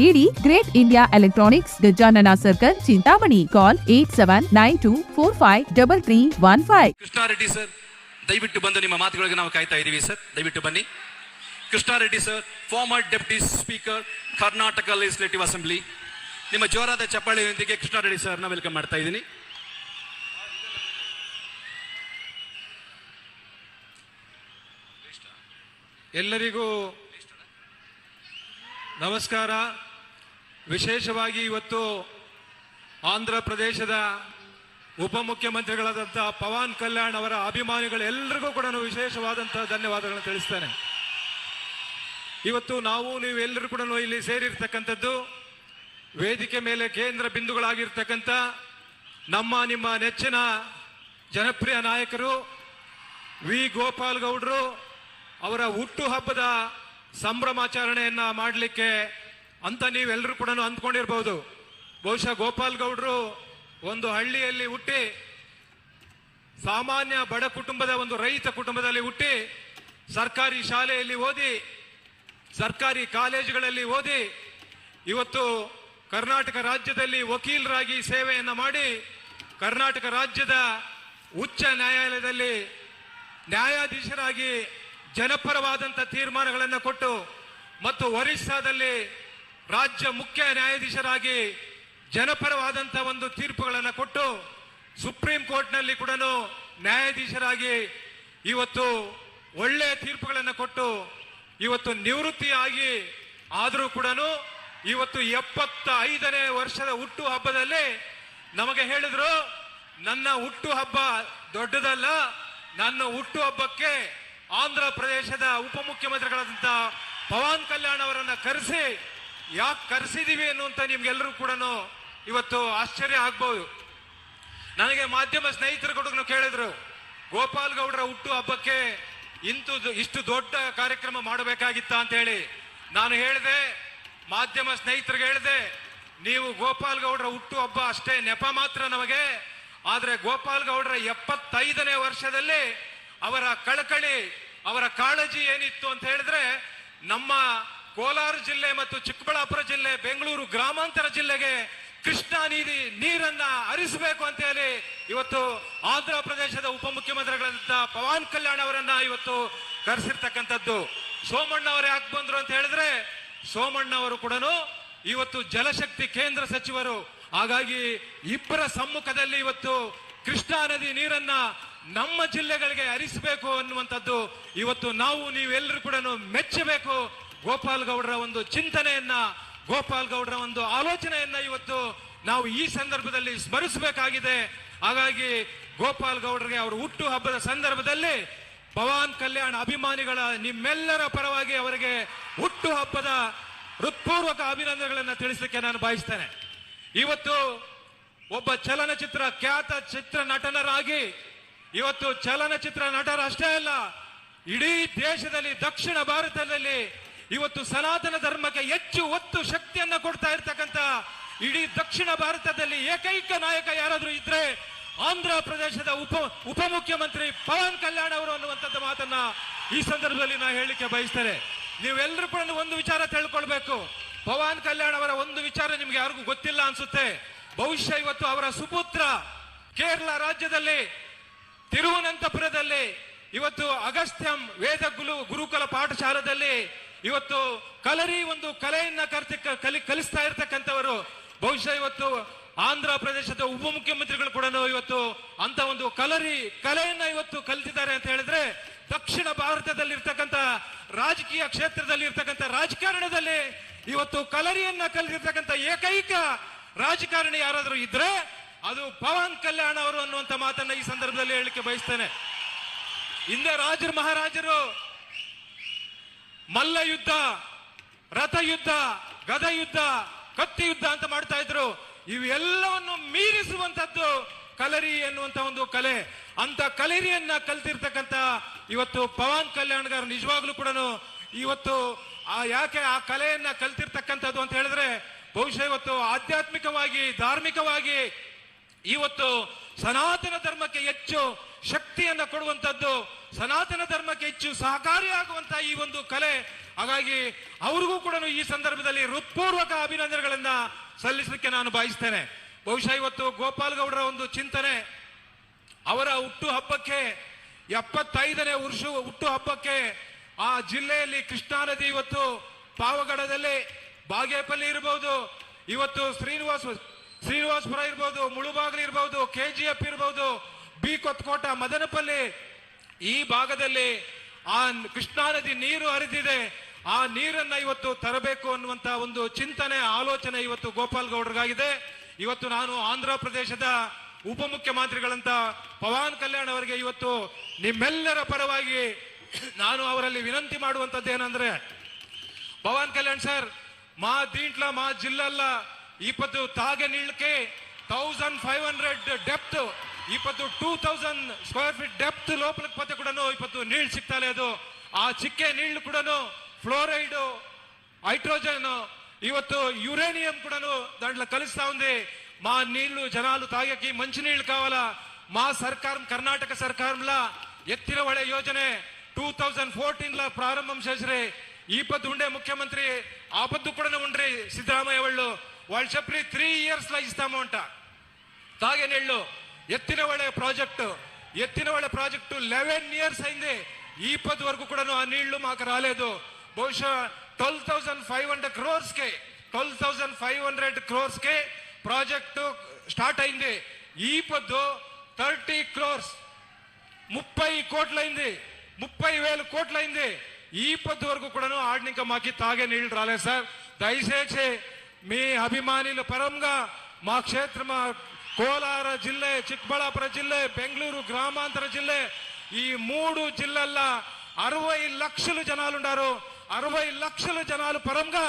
ನೀಡಿ great India electronics Gajanana circle Chintamani. Call eight seven nine two four five double three one five Krishnareddy sir ದಯವಿಟ್ಟು ಬಂದು ನಿಮ್ಮ ಮಾತುಗಳಿಗೆ ನಾವು ಕಾಯ್ತಾ ಇದ್ದೀವಿ ಸರ್ ದಯವಿಟ್ಟು ಬನ್ನಿ. Krishnareddy sir former deputy speaker Karnataka legislative assembly ನಿಮ್ಮ ಜೋರಾದ ಚಪ್ಪಾಳೆಯೊಂದಿಗೆ ಕೃಷ್ಣಾರೆಡ್ಡಿ ಸರ್ನ ವೆಲ್ಕಮ್ ಮಾಡ್ತಾ ಇದ್ದೀನಿ. ಎಲ್ಲರಿಗೂ ನಮಸ್ಕಾರ. ವಿಶೇಷವಾಗಿ ಇವತ್ತು ಆಂಧ್ರ ಪ್ರದೇಶದ ಉಪಮುಖ್ಯಮಂತ್ರಿಗಳಾದಂಥ ಪವನ್ ಕಲ್ಯಾಣ್ ಅವರ ಅಭಿಮಾನಿಗಳೆಲ್ಲರಿಗೂ ಕೂಡ ವಿಶೇಷವಾದಂತಹ ಧನ್ಯವಾದಗಳನ್ನು ತಿಳಿಸ್ತೇನೆ. ಇವತ್ತು ನಾವು ನೀವೆಲ್ಲರೂ ಕೂಡ ಇಲ್ಲಿ ಸೇರಿರ್ತಕ್ಕಂಥದ್ದು, ವೇದಿಕೆ ಮೇಲೆ ಕೇಂದ್ರ ಬಿಂದುಗಳಾಗಿರ್ತಕ್ಕಂಥ ನಮ್ಮ, ನಿಮ್ಮ ನೆಚ್ಚಿನ ಜನಪ್ರಿಯ ನಾಯಕರು ವಿ ಗೋಪಾಲ್ ಗೌಡ್ರು ಅವರ ಹುಟ್ಟು ಹಬ್ಬದ ಸಂಭ್ರಮಾಚರಣೆಯನ್ನ ಮಾಡಲಿಕ್ಕೆ ಅಂತ ನೀವೆಲ್ಲರೂ ಕೂಡ ಅಂದ್ಕೊಂಡಿರ್ಬೋದು. ಬಹುಶಃ ಗೋಪಾಲ್ ಗೌಡ್ರು ಒಂದು ಹಳ್ಳಿಯಲ್ಲಿ ಹುಟ್ಟಿ, ಸಾಮಾನ್ಯ ಬಡ ಕುಟುಂಬದ ಒಂದು ರೈತ ಕುಟುಂಬದಲ್ಲಿ ಹುಟ್ಟಿ, ಸರ್ಕಾರಿ ಶಾಲೆಯಲ್ಲಿ ಓದಿ, ಸರ್ಕಾರಿ ಕಾಲೇಜುಗಳಲ್ಲಿ ಓದಿ, ಇವತ್ತು ಕರ್ನಾಟಕ ರಾಜ್ಯದಲ್ಲಿ ವಕೀಲರಾಗಿ ಸೇವೆಯನ್ನು ಮಾಡಿ, ಕರ್ನಾಟಕ ರಾಜ್ಯದ ಉಚ್ಚ ನ್ಯಾಯಾಲಯದಲ್ಲಿ ನ್ಯಾಯಾಧೀಶರಾಗಿ ಜನಪರವಾದಂಥ ತೀರ್ಮಾನಗಳನ್ನು ಕೊಟ್ಟು ಮತ್ತು ಒರಿಸ್ಸಾದಲ್ಲಿ ರಾಜ್ಯ ಮುಖ್ಯ ನ್ಯಾಯಾಧೀಶರಾಗಿ ಜನಪರವಾದಂಥ ಒಂದು ತೀರ್ಪುಗಳನ್ನು ಕೊಟ್ಟು ಸುಪ್ರೀಂ ಕೋರ್ಟ್ನಲ್ಲಿ ಕೂಡ ನ್ಯಾಯಾಧೀಶರಾಗಿ ಇವತ್ತು ಒಳ್ಳೆಯ ತೀರ್ಪುಗಳನ್ನು ಕೊಟ್ಟು ಇವತ್ತು ನಿವೃತ್ತಿಯಾಗಿ ಆದರೂ ಕೂಡ ಇವತ್ತು ಎಪ್ಪತ್ತ ಐದನೇ ವರ್ಷದ ಹುಟ್ಟು ಹಬ್ಬದಲ್ಲಿ ನಮಗೆ ಹೇಳಿದ್ರು, ನನ್ನ ಹುಟ್ಟು ಹಬ್ಬ ದೊಡ್ಡದಲ್ಲ, ನನ್ನ ಹುಟ್ಟು ಹಬ್ಬಕ್ಕೆ ಆಂಧ್ರ ಪ್ರದೇಶದ ಉಪಮುಖ್ಯಮಂತ್ರಿಗಳಾದಂಥ ಪವನ್ ಕಲ್ಯಾಣ್ ಅವರನ್ನ ಕರೆಸಿ, ಯಾಕೆ ಕರೆಸಿದೀವಿ ಅನ್ನುವಂತ ನಿಮ್ಗೆಲ್ಲರೂ ಕೂಡ ಇವತ್ತು ಆಶ್ಚರ್ಯ ಆಗ್ಬಹುದು ನನಗೆ ಮಾಧ್ಯಮ ಸ್ನೇಹಿತರ ಕೂಡ ಕೇಳಿದ್ರು, ಗೋಪಾಲ್ ಗೌಡರ ಹುಟ್ಟು ಹಬ್ಬಕ್ಕೆ ಇಂತು ಇಷ್ಟು ದೊಡ್ಡ ಕಾರ್ಯಕ್ರಮ ಮಾಡಬೇಕಾಗಿತ್ತ ಅಂತ ಹೇಳಿ. ನಾನು ಹೇಳಿದೆ, ಮಾಧ್ಯಮ ಸ್ನೇಹಿತರಿಗೆ ಹೇಳಿದೆ, ನೀವು ಗೋಪಾಲ್ ಗೌಡರ ಹುಟ್ಟು ಹಬ್ಬ ಅಷ್ಟೇ ನೆಪ ಮಾತ್ರ ನಮಗೆ, ಆದರೆ ಗೋಪಾಲ್ ಗೌಡರ ಎಪ್ಪತ್ತೈದನೇ ವರ್ಷದಲ್ಲಿ ಅವರ ಕಳಕಳಿ ಅವರ ಕಾಳಜಿ ಏನಿತ್ತು ಅಂತ ಹೇಳಿದ್ರೆ, ನಮ್ಮ ಕೋಲಾರ ಜಿಲ್ಲೆ ಮತ್ತು ಚಿಕ್ಕಬಳ್ಳಾಪುರ ಜಿಲ್ಲೆ, ಬೆಂಗಳೂರು ಗ್ರಾಮಾಂತರ ಜಿಲ್ಲೆಗೆ ಕೃಷ್ಣಾ ನೀರಿ ನೀರನ್ನ ಹರಿಸಬೇಕು ಅಂತ ಹೇಳಿ ಇವತ್ತು ಆಂಧ್ರ ಪ್ರದೇಶದ ಉಪಮುಖ್ಯಮಂತ್ರಿಗಳಾದಂತ ಪವನ್ ಕಲ್ಯಾಣ್ ಅವರನ್ನ ಇವತ್ತು ಕರೆಸಿರ್ತಕ್ಕಂಥದ್ದು. ಸೋಮಣ್ಣ ಅವರು ಯಾಕೆ ಬಂದ್ರು ಅಂತ ಹೇಳಿದ್ರೆ, ಸೋಮಣ್ಣ ಅವರು ಕೂಡ ಇವತ್ತು ಜಲಶಕ್ತಿ ಕೇಂದ್ರ ಸಚಿವರು. ಹಾಗಾಗಿ ಇಬ್ಬರ ಸಮ್ಮುಖದಲ್ಲಿ ಇವತ್ತು ಕೃಷ್ಣಾ ನದಿ ನೀರನ್ನ ನಮ್ಮ ಜಿಲ್ಲೆಗಳಿಗೆ ಹರಿಸಬೇಕು ಅನ್ನುವಂಥದ್ದು ಇವತ್ತು ನಾವು ನೀವೆಲ್ಲರೂ ಕೂಡ ಮೆಚ್ಚಬೇಕು. ಗೋಪಾಲ್ ಗೌಡರ ಒಂದು ಚಿಂತನೆಯನ್ನ, ಗೋಪಾಲ್ ಗೌಡರ ಒಂದು ಆಲೋಚನೆಯನ್ನ ಇವತ್ತು ನಾವು ಈ ಸಂದರ್ಭದಲ್ಲಿ ಸ್ಮರಿಸಬೇಕಾಗಿದೆ. ಹಾಗಾಗಿ ಗೋಪಾಲ್ ಗೌಡರಿಗೆ ಅವರ ಹುಟ್ಟು ಹಬ್ಬದ ಸಂದರ್ಭದಲ್ಲಿ ಪವನ್ ಕಲ್ಯಾಣ್ ಅಭಿಮಾನಿಗಳ ನಿಮ್ಮೆಲ್ಲರ ಪರವಾಗಿ ಅವರಿಗೆ ಹುಟ್ಟು ಹಬ್ಬದ ಹೃತ್ಪೂರ್ವಕ ಅಭಿನಂದನೆಗಳನ್ನು ತಿಳಿಸಲಿಕ್ಕೆ ನಾನು ಬಯಸ್ತೇನೆ. ಇವತ್ತು ಒಬ್ಬ ಚಲನಚಿತ್ರ ಖ್ಯಾತ ಚಿತ್ರ ನಟನರಾಗಿ ಇವತ್ತು ಚಲನಚಿತ್ರ ನಟರಷ್ಟೇ ಅಲ್ಲ, ಇಡೀ ದೇಶದಲ್ಲಿ, ದಕ್ಷಿಣ ಭಾರತದಲ್ಲಿ ಇವತ್ತು ಸನಾತನ ಧರ್ಮಕ್ಕೆ ಹೆಚ್ಚು ಒತ್ತು ಶಕ್ತಿಯನ್ನ ಕೊಡ್ತಾ ಇರ್ತಕ್ಕಂಥ ಇಡೀ ದಕ್ಷಿಣ ಭಾರತದಲ್ಲಿ ಏಕೈಕ ನಾಯಕ ಯಾರಾದ್ರೂ ಇದ್ರೆ ಆಂಧ್ರ ಪ್ರದೇಶದ ಉಪ, ಉಪಮುಖ್ಯಮಂತ್ರಿ ಪವನ್ ಕಲ್ಯಾಣ್ ಅವರು ಅನ್ನುವಂಥದ್ದು ಮಾತನ್ನ ಈ ಸಂದರ್ಭದಲ್ಲಿ ನಾನು ಹೇಳಲಿಕ್ಕೆ ಬಯಸ್ತಾರೆ ನೀವೆಲ್ಲರೂ ಕೂಡ ಒಂದು ವಿಚಾರ ತಿಳ್ಕೊಳ್ಬೇಕು. ಪವನ್ ಕಲ್ಯಾಣ್ ಅವರ ಒಂದು ವಿಚಾರ ನಿಮ್ಗೆ ಯಾರಿಗೂ ಗೊತ್ತಿಲ್ಲ ಅನ್ಸುತ್ತೆ. ಬಹುಶಃ ಇವತ್ತು ಅವರ ಸುಪುತ್ರ ಕೇರಳ ರಾಜ್ಯದಲ್ಲಿ ತಿರುವನಂತಪುರದಲ್ಲಿ ಇವತ್ತು ಅಗಸ್ತ್ಯಂ ವೇದ ಗುರು ಗುರುಕುಲ ಪಾಠಶಾಲದಲ್ಲಿ ಇವತ್ತು ಕಲರಿ ಒಂದು ಕಲೆಯನ್ನ ಕರ್ತಿ ಕಲಿ ಕಲಿಸ್ತಾ ಇರ್ತಕ್ಕಂಥವರು. ಬಹುಶಃ ಇವತ್ತು ಆಂಧ್ರ ಪ್ರದೇಶದ ಉಪಮುಖ್ಯಮಂತ್ರಿಗಳು ಕೂಡ ಇವತ್ತು ಅಂತ ಒಂದು ಕಲರಿ ಕಲೆಯನ್ನ ಇವತ್ತು ಕಲಿತಿದ್ದಾರೆ ಅಂತ ಹೇಳಿದ್ರೆ ದಕ್ಷಿಣ ಭಾರತದಲ್ಲಿ ಇರ್ತಕ್ಕಂಥ ರಾಜಕೀಯ ಕ್ಷೇತ್ರದಲ್ಲಿ ಇರ್ತಕ್ಕಂಥ ರಾಜಕಾರಣದಲ್ಲಿ ಇವತ್ತು ಕಲರಿಯನ್ನ ಕಲಿತಿರ್ತಕ್ಕಂಥ ಏಕೈಕ ರಾಜಕಾರಣಿ ಯಾರಾದರೂ ಇದ್ರೆ ಅದು ಪವನ್ ಕಲ್ಯಾಣ್ ಅವರು ಅನ್ನುವಂತ ಮಾತನ್ನ ಈ ಸಂದರ್ಭದಲ್ಲಿ ಹೇಳಲಿಕ್ಕೆ ಬಯಸ್ತೇನೆ. ಹಿಂದೆ ರಾಜರು, ಮಹಾರಾಜರು ಮಲ್ಲ ಯುದ್ಧ ರಥ ಯುದ್ಧ ಗದ ಯುದ್ಧ ಕತ್ತಿ ಯುದ್ಧ ಅಂತ ಮಾಡ್ತಾ ಇದ್ರು. ಇವೆಲ್ಲವನ್ನು ಮೀರಿಸುವಂತದ್ದು ಕಲರಿ ಎನ್ನುವಂತ ಒಂದು ಕಲೆ. ಅಂತ ಕಲರಿಯನ್ನ ಕಲ್ತಿರ್ತಕ್ಕಂತ ಇವತ್ತು ಪವನ್ ಕಲ್ಯಾಣ್ಗಾರ್ ನಿಜವಾಗ್ಲೂ ಕೂಡ ಇವತ್ತು ಆ ಯಾಕೆ ಆ ಕಲೆಯನ್ನ ಕಲ್ತಿರ್ತಕ್ಕಂಥದ್ದು ಅಂತ ಹೇಳಿದ್ರೆ ಬಹುಶಃ ಇವತ್ತು ಆಧ್ಯಾತ್ಮಿಕವಾಗಿ, ಧಾರ್ಮಿಕವಾಗಿ ಇವತ್ತು ಸನಾತನ ಧರ್ಮಕ್ಕೆ ಹೆಚ್ಚು ಶಕ್ತಿಯನ್ನು ಕೊಡುವಂಥದ್ದು, ಸನಾತನ ಧರ್ಮಕ್ಕೆ ಹೆಚ್ಚು ಸಹಕಾರಿಯಾಗುವಂತಹ ಈ ಒಂದು ಕಲೆ. ಹಾಗಾಗಿ ಅವ್ರಿಗೂ ಕೂಡ ಈ ಸಂದರ್ಭದಲ್ಲಿ ಹೃತ್ಪೂರ್ವಕ ಅಭಿನಂದನೆಗಳನ್ನ ಸಲ್ಲಿಸಲಿಕ್ಕೆ ನಾನು ಬಯಸ್ತೇನೆ. ಬಹುಶಃ ಇವತ್ತು ಗೋಪಾಲ್ ಗೌಡರ ಒಂದು ಚಿಂತನೆ, ಅವರ ಹುಟ್ಟು ಹಬ್ಬಕ್ಕೆ, ಎಪ್ಪತ್ತೈದನೇ ವರ್ಷ ಹುಟ್ಟು ಹಬ್ಬಕ್ಕೆ ಆ ಜಿಲ್ಲೆಯಲ್ಲಿ ಕೃಷ್ಣಾ ನದಿ ಇವತ್ತು ಪಾವಗಡದಲ್ಲಿ, ಬಾಗೇಪಲ್ಲಿ ಇರಬಹುದು ಇವತ್ತು ಶ್ರೀನಿವಾಸ ಶ್ರೀನಿವಾಸಪುರ ಇರ್ಬೋದು, ಮುಳುಬಾಗಿಲು ಇರ್ಬೋದು ಕೆ ಜಿ ಎಫ್ ಇರ್ಬೋದು, ಬಿ ಕೊತ್ಕೋಟ ಮದನಪಲ್ಲಿ ಈ ಭಾಗದಲ್ಲಿ ಆ ಕೃಷ್ಣಾ ನದಿ ನೀರು ಹರಿದಿದೆ. ಆ ನೀರನ್ನ ಇವತ್ತು ತರಬೇಕು ಅನ್ನುವಂತ ಒಂದು ಚಿಂತನೆ, ಆಲೋಚನೆ ಇವತ್ತು ಗೋಪಾಲ್ ಗೌಡ್ರಿಗಾಗಿದೆ ಇವತ್ತು ನಾನು ಆಂಧ್ರ ಪ್ರದೇಶದ ಉಪಮುಖ್ಯಮಂತ್ರಿಗಳಂತ ಪವನ್ ಕಲ್ಯಾಣ್ ಅವರಿಗೆ ಇವತ್ತು ನಿಮ್ಮೆಲ್ಲರ ಪರವಾಗಿ ನಾನು ಅವರಲ್ಲಿ ವಿನಂತಿ ಮಾಡುವಂತದ್ದು ಏನಂದ್ರೆ ಪವನ್ ಕಲ್ಯಾಣ್ ಸರ್, ಮಾ ದೀಂಟ್ಲ, ಮಾ ಜಿಲ್ಲಲ್ಲ ಇಪ್ಪತ್ತು ತಾಗೆ ನಿಲ್ಕೆ thousand five hundred depth ఇప్పత్తు two thousand square feet depth లోపలికి పోతే కూడాను ఇప్పత్తు నీళ్లు సిక్తలేదు ఆ చిక్కే నీళ్లు కూడాను ఫ్లోరైడ్ హైడ్రోజన్ ఇవత్తు యురేనియం కూడాను దాంట్లో కలుస్తా ఉంది మా నీళ్లు జనాలు తాగకి మంచి నీళ్లు కావాలా మా సర్కారం కర్ణాటక సర్కారంలా ఎత్తిన పడే యోజన టూ థౌజండ్ ఫోర్టీన్లో ప్రారంభం చేసిరి ఈ పొద్దు ఉండే ముఖ్యమంత్రి ఆ పొద్దు కూడా ఉండ్రి సిద్ధరామయ్య వాళ్ళు వాళ్ళు చెప్పి త్రీ ఇయర్స్లో ఇస్తాము అంట. తాగే నీళ్ళు ఎత్తిన వాళ్ళ ప్రాజెక్టు ఎత్తిన వాళ్ళ ప్రాజెక్టు లెవెన్ ఇయర్స్ అయింది. ఈ పది వరకు కూడా ఆ నీళ్ళు మాకు రాలేదు. బహుశా twelve thousand five hundred క్రోర్స్కి twelve thousand five hundred crores project start అయింది. ఈ పొద్దు థర్టీ క్రోర్స్ ముప్పై కోట్లయింది. ముప్పై వేల కోట్లయింది. ఈ పొద్దు వరకు కూడాను ఆడిని ఇంకా మాకి తాగే నీళ్ళు రాలేదు సార్. దయచేసి మీ ಅಭಿಮಾನಿಲು పరంగా మా క్షేత్రం కోలార జిల్లే చిక్బళాపూర జిల్లా బెంగళూరు గ్రామాంతర జిల్లే ఈ మూడు జిల్లాల్లో అరవై లక్షలు జనాలుండారు అరవై లక్షల జనాలు పరంగా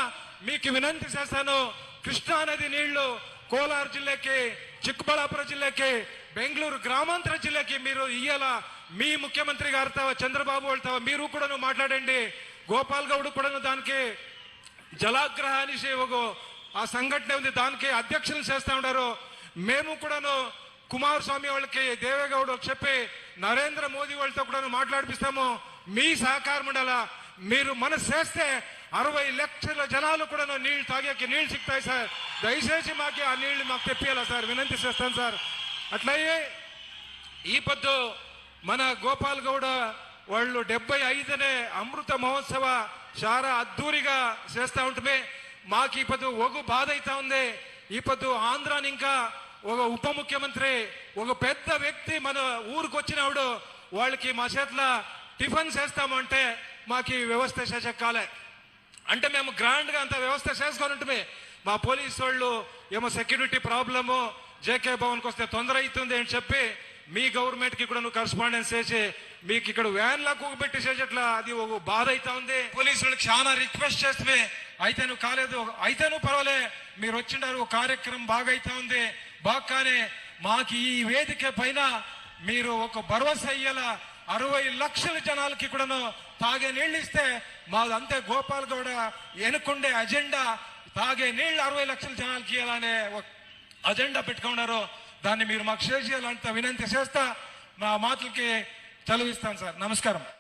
మీకు వినంతి చేస్తాను. కృష్ణానది నీళ్ళు కోలార జిల్లాకి చిక్కబళ్ళాపురం జిల్లాకి బెంగళూరు గ్రామాంతర జిల్లాకి మీరు ఇయ్యాల. మీ ముఖ్యమంత్రి గారితో చంద్రబాబు వాళ్ళతో మీరు కూడాను మాట్లాడండి. గోపాల్ గౌడ్ కూడాను దానికి జలాగ్రహానికి ఒక ఆ సంఘటన ఉంది. దానికి అధ్యక్షులు చేస్తూ ఉన్నారు మేము కూడాను కుమారస్వామి వాళ్ళకి దేవేగౌడ్ చెప్పి నరేంద్ర మోదీ వాళ్ళతో కూడా మాట్లాడిపిస్తాము. మీ సహకారం ఉండాలా? మీరు మనసు చేస్తే అరవై లక్షల జనాలు కూడా నీళ్ళు తాగేకి నీళ్ళు చిక్తాయి సార్. దయచేసి మాకు ఆ నీళ్ళు మాకు తెప్పియాలా సార్? వినంతి చేస్తాను సార్. అట్లయ్యే ఈ పొద్దు మన గోపాల్ గౌడ వాళ్ళు డెబ్బై ఐదనే అమృత మహోత్సవ చాలా అద్దూరిగా చేస్తూ ఉంటుంది మాకు ఈ పొద్దు ఒగు బాధ అవుతా ఉంది. ఈ పొద్దు ఆంధ్రాని ఇంకా ఒక ఉప ముఖ్యమంత్రి ఒక పెద్ద వ్యక్తి మన ఊరికి వచ్చినప్పుడు వాళ్ళకి మా చేతిలో టిఫిన్ చేస్తామంటే మాకు ఈ వ్యవస్థ చేసక్కాలే. అంటే మేము గ్రాండ్గా అంత వ్యవస్థ చేసుకొని ఉంటుమే మా పోలీసు వాళ్ళు ఏమో సెక్యూరిటీ ప్రాబ్లము జేకే భవన్కి వస్తే తొందర అవుతుంది అని చెప్పి మీ గవర్నమెంట్కి కూడా నువ్వు కరస్పాండెన్స్ చేసి మీకు ఇక్కడ వ్యాన్ లా కూగబెట్టి చేసేట్లా అది ఒక బాధ అవుతా ఉంది. పోలీసులకు చాలా రిక్వెస్ట్ చేస్తే అయితే నువ్వు కాలేదు అయితే నువ్వు పర్వాలే మీరు వచ్చిండారు కార్యక్రమం బాగా ఉంది. బాగానే కానీ మాకు ఈ వేదిక పైన మీరు ఒక భరోసా అయ్యేలా అరవై లక్షల జనాలకి కూడాను తాగే నీళ్ళు ఇస్తే మాది అంతే గోపాల్ గౌడ వెనుకుండే అజెండా తాగే నీళ్ళు అరవై లక్షల జనాలకి ఇవ్వాలనే ఒక అజెండా పెట్టుకున్నారు. దాన్ని మీరు మాకు షేర్ చేయాలంత వినంతి చేస్తా. మా మాటలకి చదివిస్తాను సార్. నమస్కారం.